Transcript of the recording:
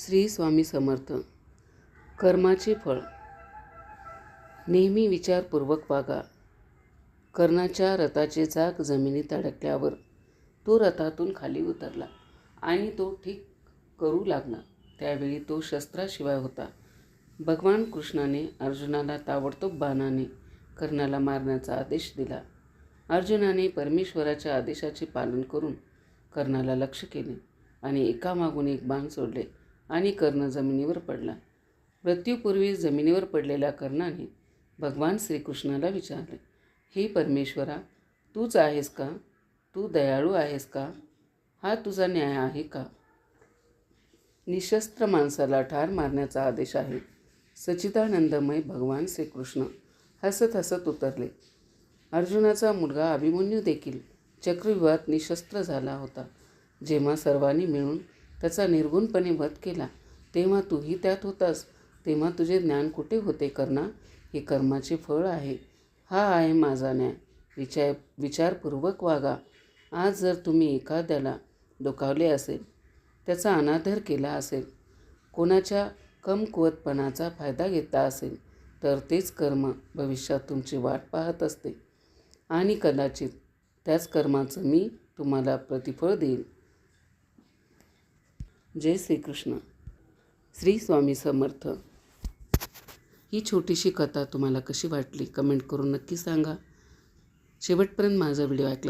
श्री स्वामी समर्थ. कर्माचे फळ. नेहमी विचारपूर्वक वागा. कर्णाच्या रथाचे चाक जमिनीत अडकल्यावर तो रथातून खाली उतरला आणि तो ठीक करू लागला. त्यावेळी तो शस्त्राशिवाय होता. भगवान कृष्णाने अर्जुनाला ताबडतोब बाणाने कर्णाला मारण्याचा आदेश दिला. अर्जुनाने परमेश्वराच्या आदेशाचे पालन करून कर्णाला लक्ष केले आणि एकामागून एक बाण सोडले. आणि कर्ण जमिनीवर पडला. मृत्यूपूर्वी जमिनीवर पडलेल्या कर्णाने भगवान श्रीकृष्णाला विचारले हे परमेश्वरा तूच आहेस का? तू दयाळू आहेस का? हा तुझा न्याय आहे का? निशस्त्र माणसाला ठार मारण्याचा आदेश आहे. सचिदानंदमय भगवान श्रीकृष्ण हसत हसत उतरले. अर्जुनाचा मुलगा अभिमन्यू देखील चक्रव्यूहात निशस्त्र झाला होता जेव्हा सर्वांनी मिळून त्याचा निर्गुणपणे वध केला. तेव्हा तूही त्यात होतास. तेव्हा तुझे ज्ञान कुठे होते करणा? हे कर्माचे फळ आहे. हा आहे माझा न्याय. विचार विचारपूर्वक वागा. आज जर तुम्ही एखाद्याला डोकावले असेल त्याचा अनादर केला असेल कोणाच्या कमकुवतपणाचा फायदा घेतला असेल तर तेच कर्म भविष्यात तुमची वाट पाहत असते. आणि कदाचित त्याच कर्माचं मी तुम्हाला प्रतिफळ देईल जय श्रीकृष्ण. श्री स्वामी समर्थ. ही छोटीशी कथा तुम्हाला कशी वाटली कमेंट करून नक्की सांगा. शेवटपर्यंत माझा व्हिडिओ ऐकला